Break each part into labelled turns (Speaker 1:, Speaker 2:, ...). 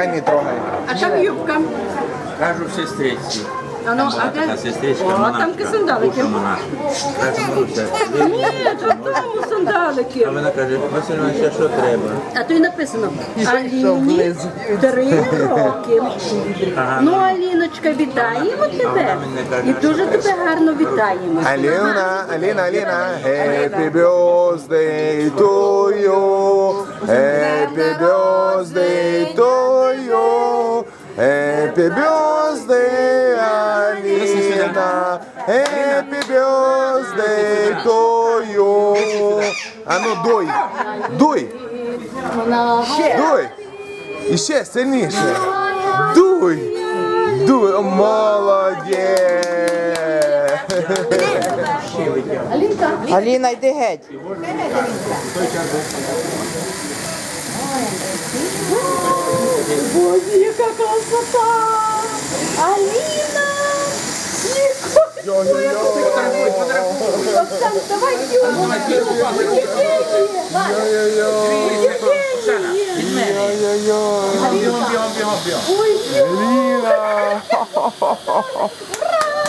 Speaker 1: Не трогай.
Speaker 2: А там юбка.
Speaker 3: Кажу сестриці.
Speaker 2: А ну,
Speaker 3: Там
Speaker 2: а де? О, там сандалики.
Speaker 3: Маруся,
Speaker 2: Ні, то тому
Speaker 3: а
Speaker 2: сандалики.
Speaker 3: вона каже, Василь Іванович, а що треба?
Speaker 2: А то й написано. Аліні три роки. Ну, Аліночка, вітаємо тебе. І дуже тебе гарно вітаємо.
Speaker 1: Аліна, Аліна, Аліна, happy birthday to you, happy birthday to you, happy birthday, Аліна, happy birthday to you. А ну дуй, дуй, дуй, і ще сильніше, дуй, дуй, молодець.
Speaker 4: Аліна, йди геть.
Speaker 2: Боже, яка красота! Оксан, давай
Speaker 1: Ліна!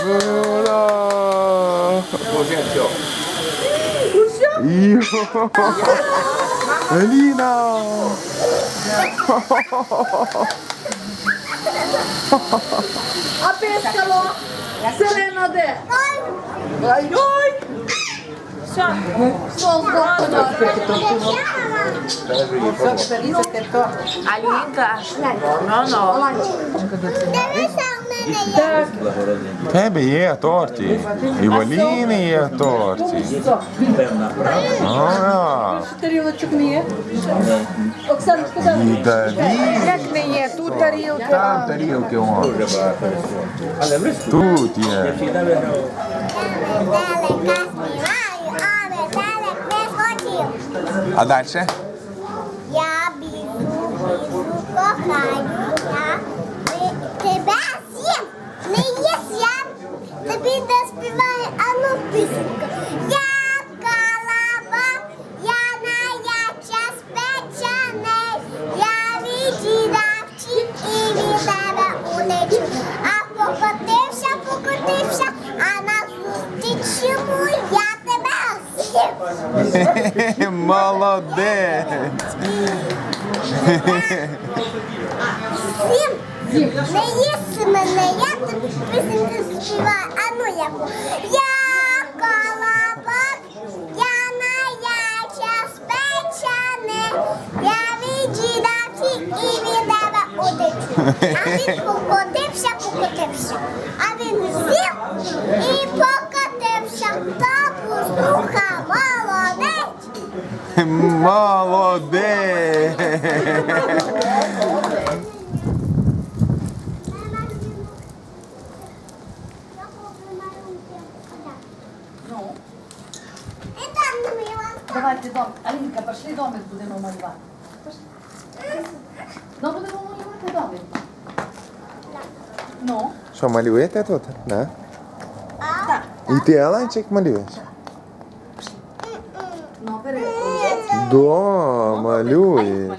Speaker 1: Ура!
Speaker 3: Боже, все.
Speaker 1: Йо! Ліна!
Speaker 2: А пискало? Селена де? Ой! Ой!
Speaker 4: Алінка. Ну.
Speaker 1: Тебе є торті. І в Аліни є торті. Ага.
Speaker 2: Тарілочок не є? Оксаночка, дай.
Speaker 4: Як не є, тут тарілки.
Speaker 1: Там тарілки вон.
Speaker 3: Дуже багато. Але
Speaker 1: Тут є.
Speaker 3: виграв. А далі?
Speaker 5: Я бізу, бізу, кохаю, я тебе з'їм. не їсть, я тобі ану пісеньку. Я калаба,
Speaker 1: Молодець.
Speaker 5: Всім не їсти мене, я тобі пісеньку співаю. А ну яку. Я колобок, я наяча спечене, я від діда втік і від тебе удичу. А він покотився, покотився, а він з'їв і покотився. Послуха молодець.
Speaker 1: Молодець.
Speaker 5: І там мила.
Speaker 6: Давайте дом. Алінка, пішли домик будемо малювати. Пішли. Ну, будемо малювати домик. Ну,
Speaker 1: Що, малюєте тут? Да? І ти, Аланчик, малюєш?
Speaker 6: ну, бери.
Speaker 1: Да, малюєш.